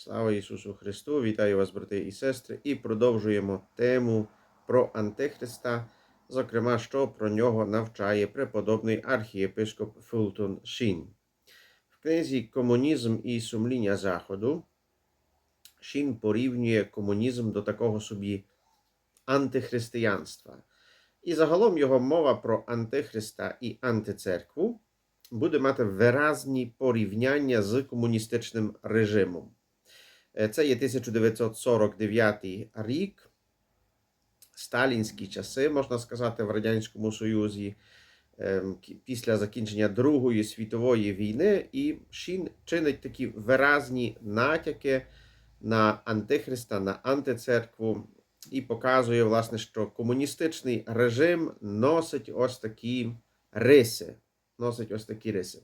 Слава Ісусу Христу! Вітаю вас, брати і сестри, і продовжуємо тему про Антихриста, зокрема, що про нього навчає преподобний архієпископ Фултон Шін. В книзі Комунізм і сумління Заходу Шін порівнює комунізм до такого собі антихристиянства. І загалом його мова про антихриста і антицеркву буде мати виразні порівняння з комуністичним режимом. Е, Це є 1949 рік, сталінські часи, можна сказати, в Радянському Союзі, ем, після закінчення Другої світової війни, і Шін чинить такі виразні натяки на антихриста, на антицеркву, і показує, власне, що комуністичний режим носить ось такі риси. Носить ось такі риси.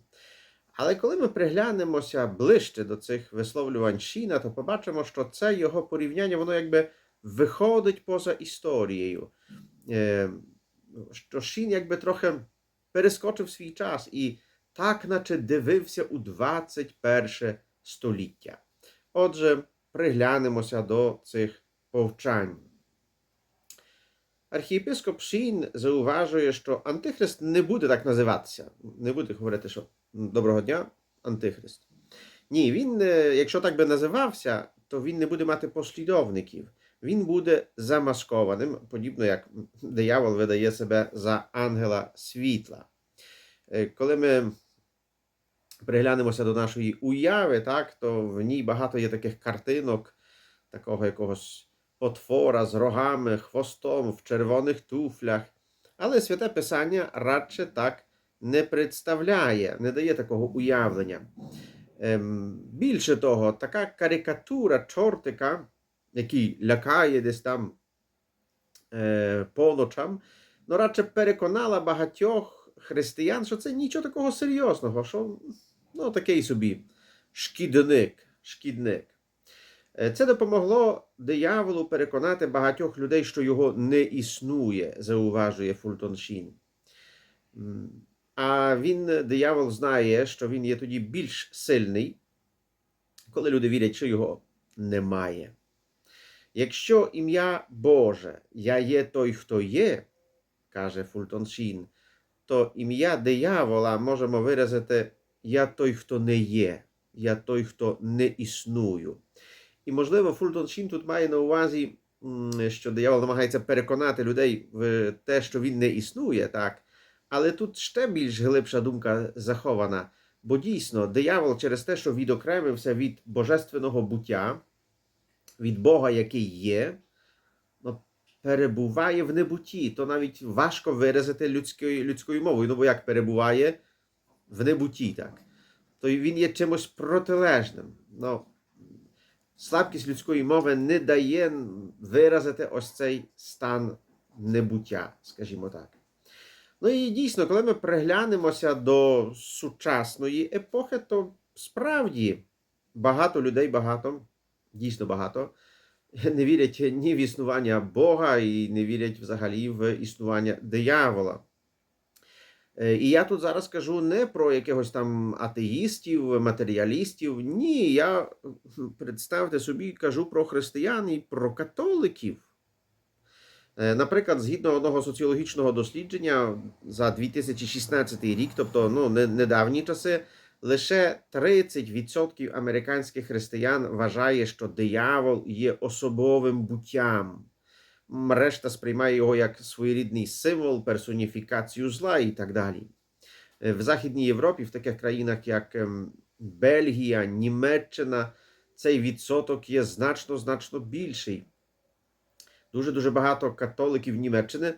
Але коли ми приглянемося ближче до цих висловлювань Шіна, то побачимо, що це його порівняння, воно якби виходить поза історією. Е, Що Шін якби трохи перескочив свій час і так, наче дивився у 21 століття. Отже, приглянемося до цих повчань. Архієпископ Шін зауважує, що Антихрист не буде так називатися. Не буде говорити, що доброго дня, Антихрист. Ні, він, е, якщо так би називався, то він не буде мати послідовників. Він буде замаскованим, подібно як диявол видає себе за ангела світла. Е, Коли ми приглянемося до нашої уяви, так, то в ній багато є таких картинок, такого якогось потвора з рогами, хвостом в червоних туфлях. Але святе Писання радше так не представляє, не дає такого уявлення. Ем, більше того, така карикатура чортика, який лякає десь там е, по ночам, ну радше переконала багатьох християн, що це нічого такого серйозного, що ну, такий собі шкідник. шкідник. Е, Це допомогло дияволу переконати багатьох людей, що його не існує, зауважує Фултон Шін. А він, диявол, знає, що він є тоді більш сильний, коли люди вірять, що його немає. Якщо ім'я Боже, я є той, хто є, каже Фултон Шін, то ім'я диявола можемо виразити Я той, хто не є, я той, хто не існую. І, можливо, Фултон Шін тут має на увазі, що диявол намагається переконати людей в те, що він не існує, так? Але тут ще більш глибша думка захована. Бо дійсно, диявол через те, що відокремився від божественного буття, від Бога, який є, ну, перебуває в небуті. То навіть важко виразити людською, людською мовою. Ну, бо як перебуває в небуті, так? То він є чимось протилежним. Ну, слабкість людської мови не дає виразити ось цей стан небуття, скажімо так. Ну і дійсно, коли ми приглянемося до сучасної епохи, то справді багато людей, багато, дійсно багато, не вірять ні в існування Бога і не вірять взагалі в існування диявола. Е, І я тут зараз кажу не про якихось там атеїстів, матеріалістів. Ні, я представте собі, кажу про християн і про католиків. Е, Наприклад, згідно одного соціологічного дослідження за 2016 рік, тобто ну, недавні часи, лише 30% американських християн вважає, що диявол є особовим буттям. Решта сприймає його як своєрідний символ, персоніфікацію зла і так далі. Е, В Західній Європі, в таких країнах, як ем, Бельгія, Німеччина, цей відсоток є значно значно більший. Дуже дуже багато католиків Німеччини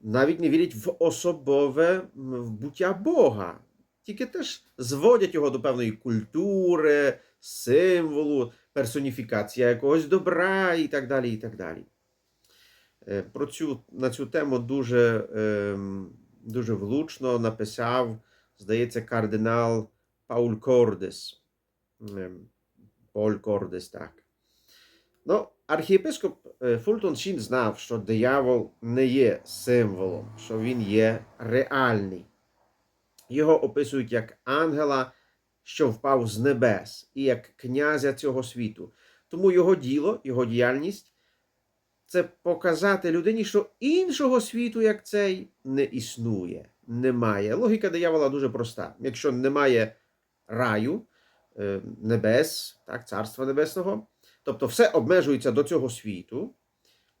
навіть не вірять в особове буття Бога. Тільки теж зводять його до певної культури, символу, персоніфікація якогось добра і так далі. і так далі. Е, Про цю, на цю тему дуже, ем, дуже влучно написав, здається, кардинал Пауль Кордес. Ем, Поль Кордес, так. Ну, архієпископ е, Фултон Шін знав, що диявол не є символом, що він є реальний. Його описують як ангела, що впав з небес, і як князя цього світу. Тому його діло, його діяльність це показати людині, що іншого світу, як цей, не існує, немає. Логіка диявола дуже проста. Якщо немає раю, е, небес, так, царства небесного, тобто все обмежується до цього світу,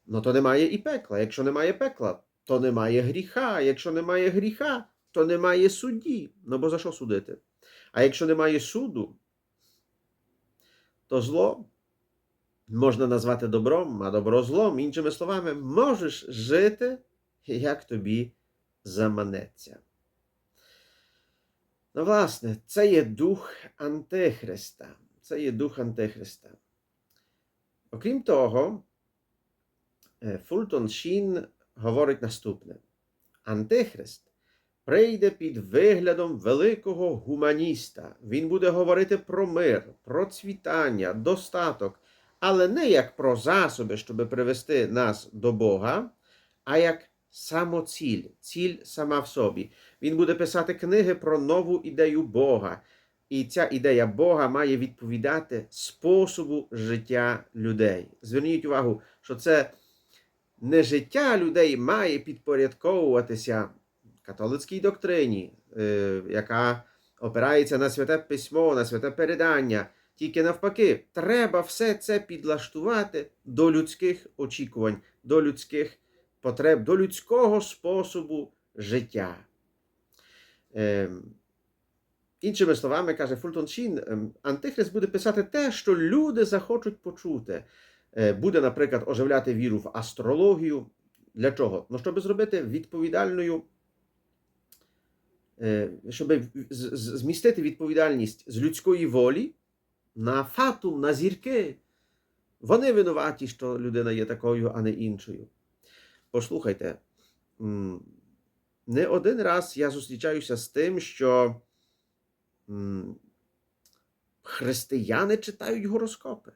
ну то немає і пекла. Якщо немає пекла, то немає гріха. Якщо немає гріха, то немає судді. Ну бо за що судити? А якщо немає суду, то зло можна назвати добром, а добро злом. Іншими словами, можеш жити, як тобі заманеться. Ну, власне, це є дух Антихриста. Це є дух Антихриста. Окрім того, е, Фултон Шін говорить наступне: Антихрист прийде під виглядом великого гуманіста. Він буде говорити про мир, процвітання, достаток, але не як про засоби, щоб привести нас до Бога, а як самоціль, ціль сама в собі. Він буде писати книги про нову ідею Бога. І ця ідея Бога має відповідати способу життя людей. Зверніть увагу, що це не життя людей має підпорядковуватися католицькій доктрині, е, яка опирається на святе письмо, на святе передання. Тільки навпаки, треба все це підлаштувати до людських очікувань, до людських потреб, до людського способу життя. Іншими словами, каже Фултон Шін, ем, Антихрист буде писати те, що люди захочуть почути. Е, Буде, наприклад, оживляти віру в астрологію. Для чого? Ну, щоб зробити відповідальною, е, щоб змістити відповідальність з людської волі на фатум, на зірки. Вони винуваті, що людина є такою, а не іншою. Послухайте, не один раз я зустрічаюся з тим, що християни читають гороскопи.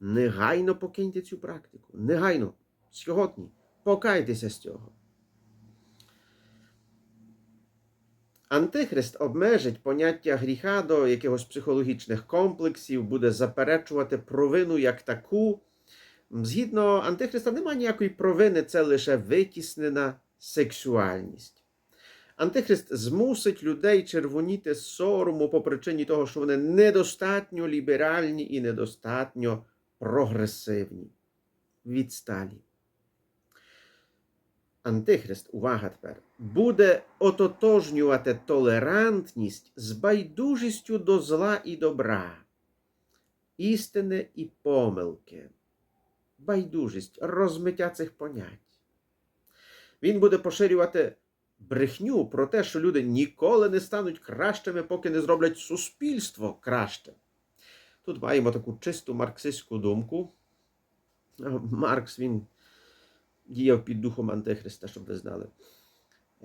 Негайно покиньте цю практику. Негайно. Сьогодні. Покайтеся з цього. Антихрист обмежить поняття гріха до якихось психологічних комплексів, буде заперечувати провину як таку. Згідно Антихриста, немає ніякої провини, це лише витіснена сексуальність. Антихрист змусить людей червоніти сорому по причині того, що вони недостатньо ліберальні і недостатньо прогресивні, відсталі. Антихрист, увага тепер, буде ототожнювати толерантність з байдужістю до зла і добра, істини і помилки, байдужість, розмиття цих понять. Він буде поширювати брехню про те, що люди ніколи не стануть кращими, поки не зроблять суспільство краще. Тут маємо таку чисту марксистську думку. Маркс він діяв під духом Антихриста, щоб ви знали.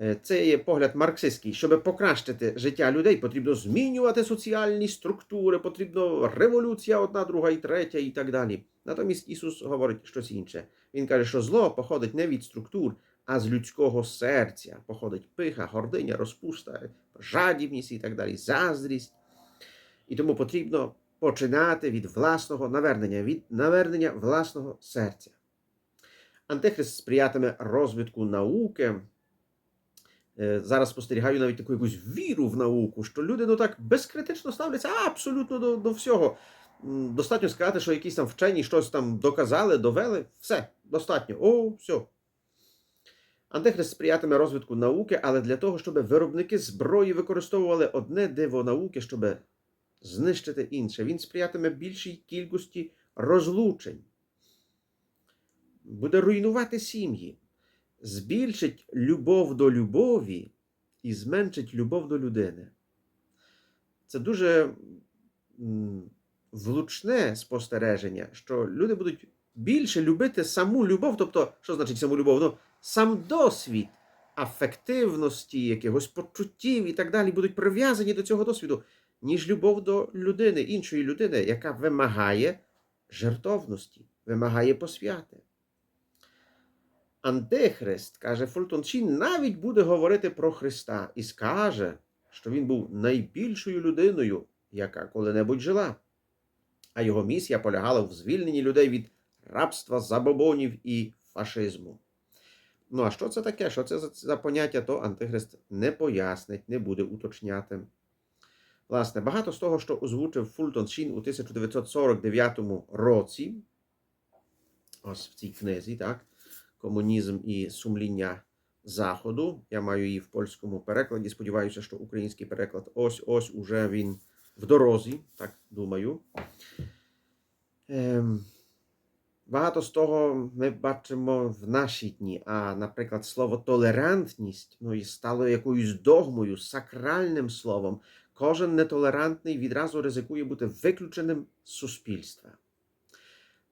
Е, Це є погляд марксистський. Щоб покращити життя людей, потрібно змінювати соціальні структури, потрібно революція одна, друга і третя, і так далі. Натомість Ісус говорить щось інше. Він каже, що зло походить не від структур, а з людського серця. Походить пиха, гординя, розпуста, жадібність і так далі, заздрість. І тому потрібно починати від власного навернення, від навернення власного серця. Антихрист сприятиме розвитку науки. Е, Зараз спостерігаю навіть таку якусь віру в науку, що люди ну так безкритично ставляться абсолютно до, до всього. Достатньо сказати, що якісь там вчені щось там доказали, довели. Все, достатньо. О, все. Антихрист сприятиме розвитку науки, але для того, щоб виробники зброї використовували одне диво науки, щоб знищити інше. Він сприятиме більшій кількості розлучень буде руйнувати сім'ї, збільшить любов до любові і зменшить любов до людини. Це дуже влучне спостереження, що люди будуть більше любити саму любов, тобто, що значить саму любов? Ну, сам досвід афективності, якихось почуттів і так далі будуть прив'язані до цього досвіду, ніж любов до людини, іншої людини, яка вимагає жертовності, вимагає посвяти. Антихрист, каже Фултон Шін, навіть буде говорити про Христа і скаже, що він був найбільшою людиною, яка коли-небудь жила. А його місія полягала в звільненні людей від рабства, забобонів і фашизму. Ну, а що це таке? Що це за, поняття, то Антихрист не пояснить, не буде уточняти. Власне, багато з того, що озвучив Фултон Шін у 1949 році, ось в цій книзі, так, Комунізм і сумління Заходу. Я маю її в польському перекладі. Сподіваюся, що український переклад ось-ось уже він в дорозі, так думаю. Ем, Багато з того ми бачимо в наші дні. А, наприклад, слово толерантність ну, і стало якоюсь догмою, сакральним словом. Кожен нетолерантний відразу ризикує бути виключеним з суспільства.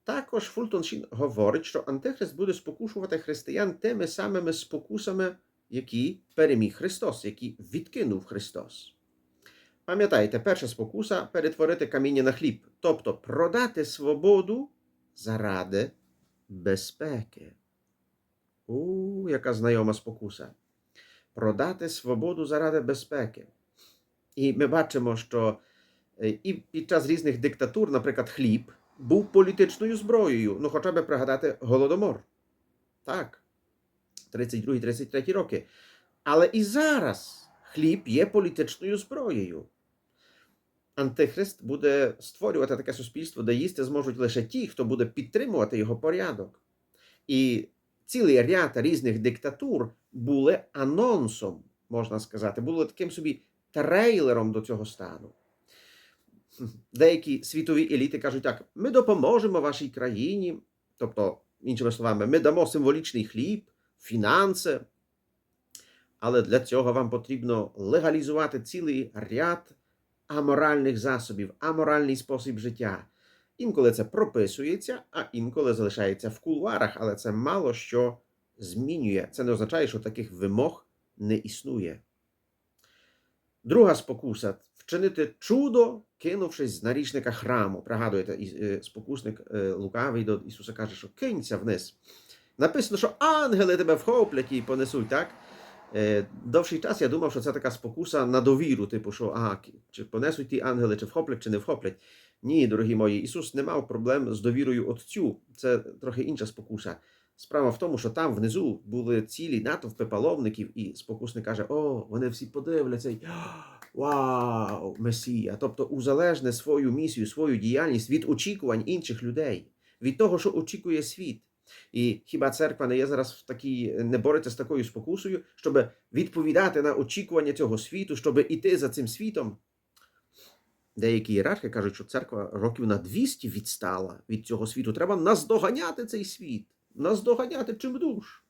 Також Фултон Шін говорить, що Антихрист буде спокушувати християн тими самими спокусами, які переміг Христос, які відкинув Христос. Пам'ятаєте, перша спокуса перетворити каміння на хліб, тобто продати свободу заради безпеки. У, яка знайома спокуса. Продати свободу заради безпеки. І ми бачимо, що е, і під час різних диктатур, наприклад, хліб був політичною зброєю. Ну, хоча б пригадати Голодомор. Так, 32-33 роки. Але і зараз хліб є політичною зброєю. Антихрист буде створювати таке суспільство, де їсти зможуть лише ті, хто буде підтримувати його порядок. І цілий ряд різних диктатур були анонсом, можна сказати, були таким собі трейлером до цього стану. Деякі світові еліти кажуть так: ми допоможемо вашій країні, тобто, іншими словами, ми дамо символічний хліб, фінанси. Але для цього вам потрібно легалізувати цілий ряд аморальних засобів, аморальний спосіб життя. Інколи це прописується, а інколи залишається в кулуарах, але це мало що змінює. Це не означає, що таких вимог не існує. Друга спокуса вчинити чудо, кинувшись з нарічника храму. Пригадуєте, е, спокусник е, лукавий до Ісуса каже, що кинься вниз. Написано, що ангели тебе вхоплять і понесуть, так? Довший час я думав, що це така спокуса на довіру, типу, що ага, чи понесуть ті ангели, чи вхоплять, чи не вхоплять. Ні, дорогі мої, Ісус не мав проблем з довірою Отцю. Це трохи інша спокуса. Справа в тому, що там внизу були цілі натовпи паломників, і спокусник каже: О, вони всі подивляться. й, Вау, Месія! Тобто узалежне свою місію, свою діяльність від очікувань інших людей, від того, що очікує світ. І хіба церква не є зараз в такій, не бореться з такою спокусою, щоб відповідати на очікування цього світу, щоб іти за цим світом? Деякі ієрархи кажуть, що церква років на 200 відстала від цього світу. Треба наздоганяти цей світ, наздоганяти чим душ.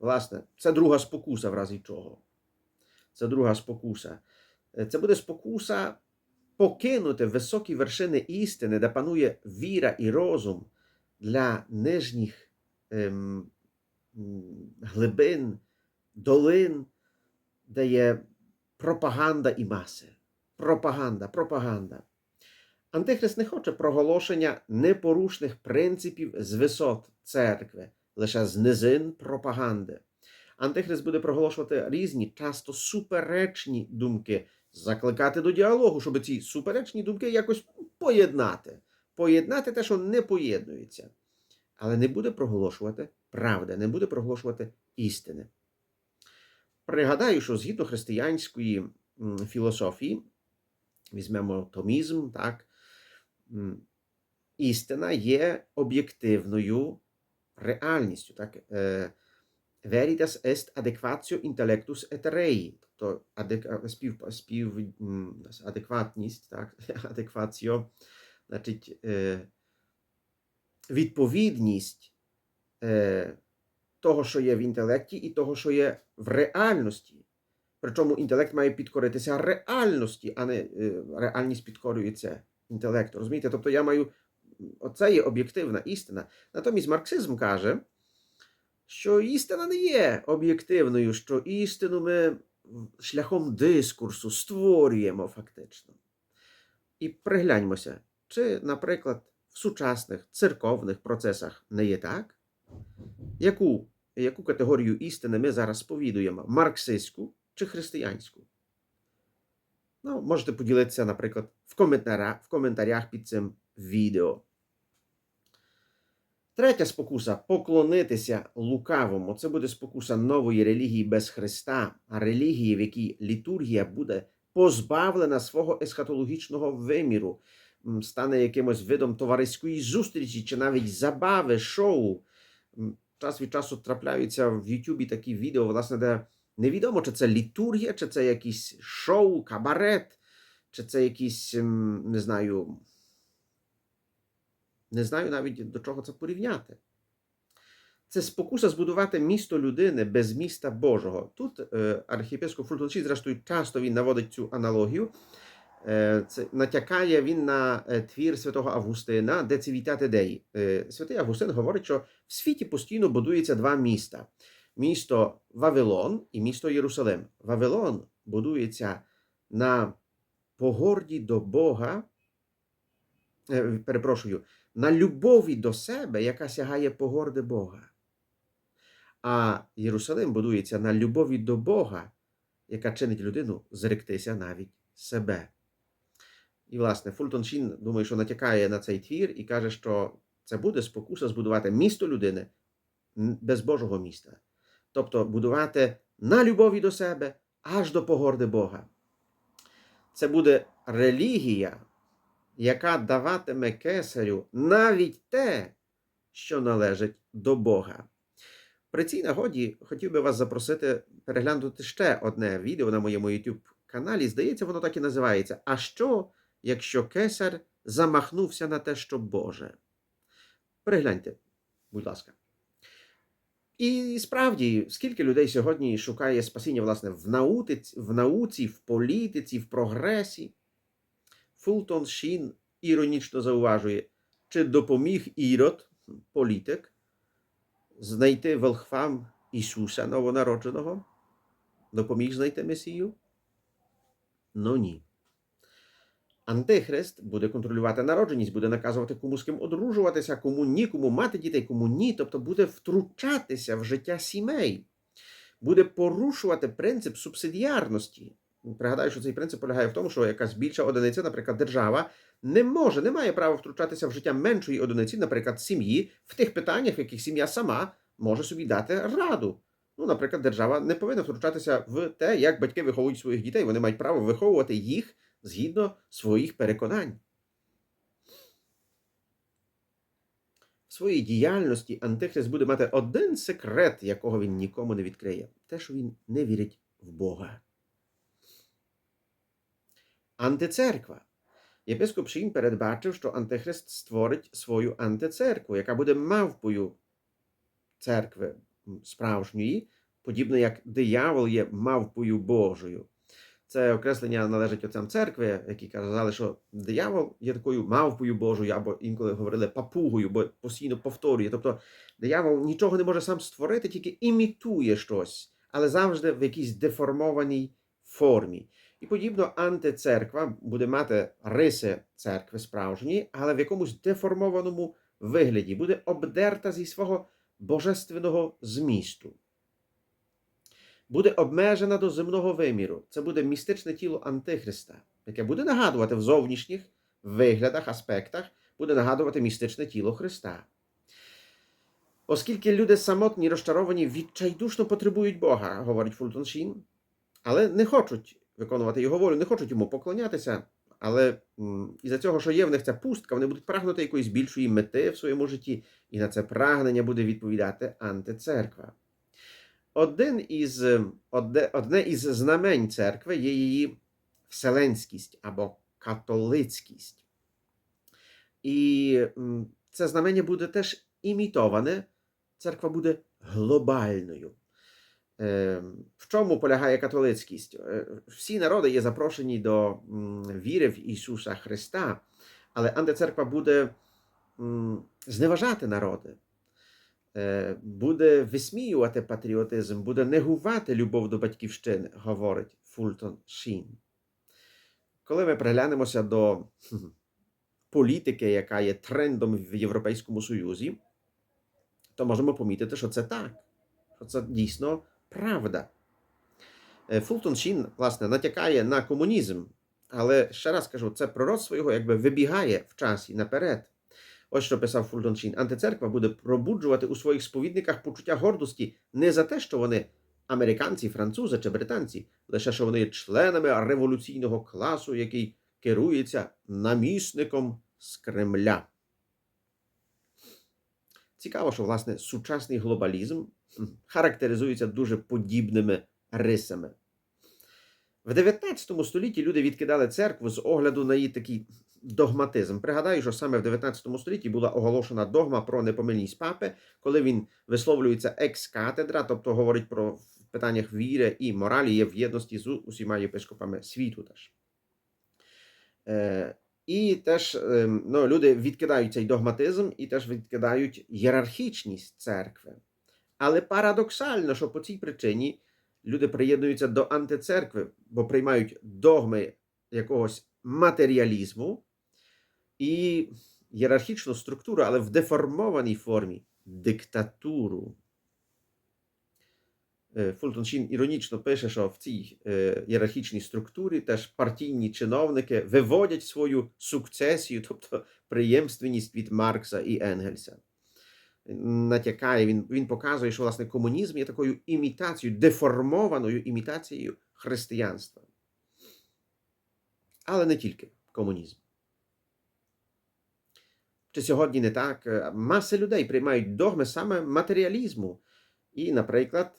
Власне, це друга спокуса, в разі чого. Це друга спокуса. Це буде спокуса покинути високі вершини істини, де панує віра і розум для нижніх ем, глибин, долин, де є пропаганда і маси. Пропаганда, пропаганда. Антихрист не хоче проголошення непорушних принципів з висот церкви, лише з низин пропаганди. Антихрист буде проголошувати різні, часто суперечні думки, закликати до діалогу, щоб ці суперечні думки якось поєднати. Поєднати те, що не поєднується. Але не буде проголошувати правди, не буде проголошувати істини. Пригадаю, що згідно християнської філософії, візьмемо томізм, так, істина є об'єктивною реальністю. Так? Veritas est adequatio intellectus et rei, тобто адек- спів, спів, адекватність, так? адекваціо, значить, е, відповідність е, того, що є в інтелекті, і того, що є в реальності. Причому інтелект має підкоритися реальності, а не реальність підкорюється інтелекту. Розумієте? Тобто я маю. Оце є об'єктивна істина. Натомість марксизм каже, що істина не є об'єктивною, що істину ми шляхом дискурсу створюємо фактично. І пригляньмося, чи, наприклад, в сучасних церковних процесах не є так? Яку, яку категорію істини ми зараз сповідуємо? Марксистську чи християнську? Ну, можете поділитися, наприклад, в коментарях, в коментарях під цим відео. Третя спокуса поклонитися лукавому. Це буде спокуса нової релігії без Христа, а релігії, в якій літургія буде позбавлена свого есхатологічного виміру, стане якимось видом товариської зустрічі чи навіть забави, шоу. Час від часу трапляються в Ютубі такі відео, власне, де невідомо, чи це літургія, чи це якийсь шоу, кабарет, чи це якийсь, не знаю, не знаю навіть до чого це порівняти. Це спокуса збудувати місто людини без міста Божого. Тут е, архієпископ Фултонші, зрештою, часто він наводить цю аналогію. Е, це натякає він на е, твір святого Августина, де цивітати деї. Святий Августин говорить, що в світі постійно будується два міста: місто Вавилон і місто Єрусалим. Вавилон будується на погорді до Бога. Перепрошую, на любові до себе, яка сягає погорди Бога. А Єрусалим будується на любові до Бога, яка чинить людину зректися навіть себе. І, власне, Фултон Шін, думаю, що натякає на цей твір і каже, що це буде спокуса збудувати місто людини без Божого міста. Тобто будувати на любові до себе аж до погорди Бога. Це буде релігія, яка даватиме кесарю навіть те, що належить до Бога. При цій нагоді хотів би вас запросити переглянути ще одне відео на моєму YouTube каналі. Здається, воно так і називається. А що, якщо кесар замахнувся на те, що Боже? Перегляньте, будь ласка. І справді, скільки людей сьогодні шукає спасіння власне в науці, в науці, в політиці, в прогресі. Фултон Шін іронічно зауважує, чи допоміг Ірод, політик, знайти волхвам Ісуса новонародженого? Допоміг знайти Месію? Ну ні. Антихрист буде контролювати народженість, буде наказувати кому з ким одружуватися, кому ні, кому мати дітей, кому ні. Тобто буде втручатися в життя сімей, буде порушувати принцип субсидіарності. Пригадаю, що цей принцип полягає в тому, що якась більша одиниця, наприклад, держава, не може, не має права втручатися в життя меншої одиниці, наприклад, сім'ї, в тих питаннях, в яких сім'я сама може собі дати раду. Ну, наприклад, держава не повинна втручатися в те, як батьки виховують своїх дітей. Вони мають право виховувати їх згідно своїх переконань. В своїй діяльності Антихрист буде мати один секрет, якого він нікому не відкриє: те, що він не вірить в Бога. Антицерква. Єпископ Шін передбачив, що Антихрист створить свою антицеркву, яка буде мавпою церкви справжньої, подібно як диявол є мавпою Божою. Це окреслення належить отцям церкви, які казали, що диявол є такою мавпою Божою, або інколи говорили папугою, бо постійно повторює. Тобто диявол нічого не може сам створити, тільки імітує щось, але завжди в якійсь деформованій формі. І подібно антицерква буде мати риси церкви справжньої, але в якомусь деформованому вигляді, буде обдерта зі свого божественного змісту. Буде обмежена до земного виміру. Це буде містичне тіло Антихриста, яке буде нагадувати в зовнішніх виглядах, аспектах, буде нагадувати містичне тіло Христа. Оскільки люди самотні, розчаровані, відчайдушно потребують Бога, говорить Фултон Шін, але не хочуть виконувати його волю, не хочуть йому поклонятися. Але із-за цього, що є в них ця пустка, вони будуть прагнути якоїсь більшої мети в своєму житті, і на це прагнення буде відповідати антицерква. Один із, одне, одне із знамень церкви є її вселенськість або католицькість. І це знамення буде теж імітоване, церква буде глобальною. В чому полягає католицькість? Всі народи є запрошені до віри в Ісуса Христа, але антицерква буде зневажати народи, буде висміювати патріотизм, буде негувати любов до батьківщини, говорить Фултон Шін. Коли ми приглянемося до політики, яка є трендом в Європейському Союзі, то можемо помітити, що це так, що це дійсно правда. Е, Фултон Шін, власне, натякає на комунізм, але ще раз кажу, це пророцтво його якби вибігає в часі наперед. Ось що писав Фултон Шін. Антицерква буде пробуджувати у своїх сповідниках почуття гордості не за те, що вони американці, французи чи британці, лише що вони членами революційного класу, який керується намісником з Кремля. Цікаво, що власне сучасний глобалізм хм, характеризується дуже подібними рисами. В 19 столітті люди відкидали церкву з огляду на її такий догматизм. Пригадаю, що саме в 19 столітті була оголошена догма про непомильність папи, коли він висловлюється екс-катедра, тобто говорить про в питаннях віри і моралі, є в єдності з усіма єпископами світу теж. Е, і теж е, ну, люди відкидають цей догматизм і теж відкидають ієрархічність церкви. Але парадоксально, що по цій причині люди приєднуються до антицеркви, бо приймають догми якогось матеріалізму і ієрархічну структуру, але в деформованій формі диктатуру. Е, Фултон Шін іронічно пише, що в цій е, ієрархічній структурі теж партійні чиновники виводять свою сукцесію, тобто преємственність від Маркса і Енгельса. Натякає, він, він показує, що власне комунізм є такою імітацією, деформованою імітацією християнства. Але не тільки комунізм. Чи сьогодні не так? Е, Маси людей приймають догми саме матеріалізму. І, наприклад,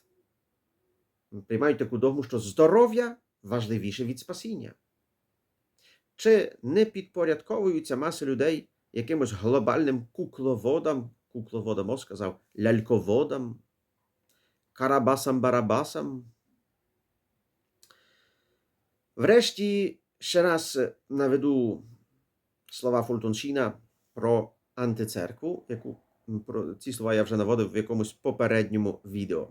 приймають таку догму, що здоров'я важливіше від спасіння. Чи не підпорядковуються маси людей якимось глобальним кукловодам, кукловодам, о, сказав, ляльководам, карабасам-барабасам? Врешті ще раз наведу слова Фултоншіна про антицеркву, яку про ці слова я вже наводив в якомусь попередньому відео.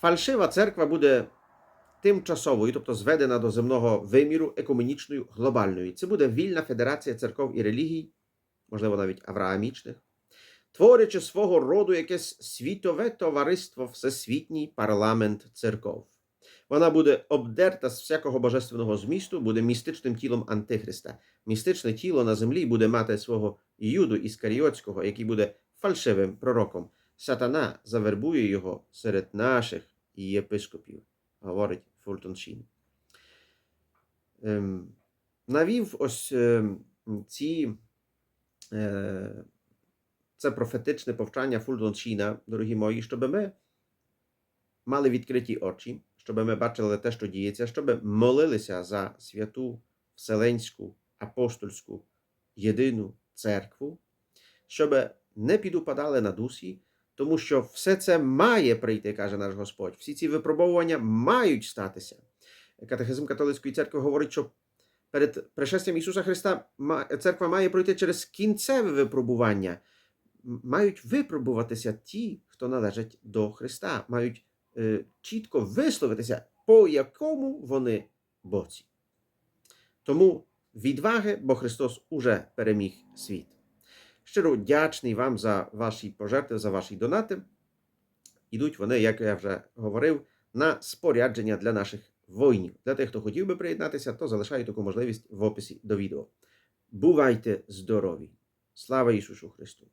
Фальшива церква буде тимчасовою, тобто зведена до земного виміру екуменічною глобальною. Це буде вільна федерація церков і релігій, можливо, навіть авраамічних, творячи свого роду якесь світове товариство, всесвітній парламент церков. Вона буде обдерта з всякого божественного змісту, буде містичним тілом Антихриста. Містичне тіло на землі буде мати свого Юду Іскаріотського, який буде фальшивим пророком. Сатана завербує його серед наших єпископів, говорить Фултон Шін. Ем, навів ось ем, ці, е, це профетичне повчання Фултон Шіна, дорогі мої, щоб ми мали відкриті очі, щоб ми бачили те, що діється, щоб молилися за святу Вселенську, апостольську, єдину церкву, щоб не підупадали на дусі, тому що все це має прийти, каже наш Господь. Всі ці випробовування мають статися. Катехизм католицької церкви говорить, що перед пришестям Ісуса Христа церква має пройти через кінцеве випробування. Мають випробуватися ті, хто належать до Христа, мають е, чітко висловитися, по якому вони боці. Тому відваги, бо Христос уже переміг світ. Щиро вдячний вам за ваші пожертви, за ваші донати. Ідуть вони, як я вже говорив, на спорядження для наших воїнів. Для тих, хто хотів би приєднатися, то залишаю таку можливість в описі до відео. Бувайте здорові! Слава Ісусу Христу!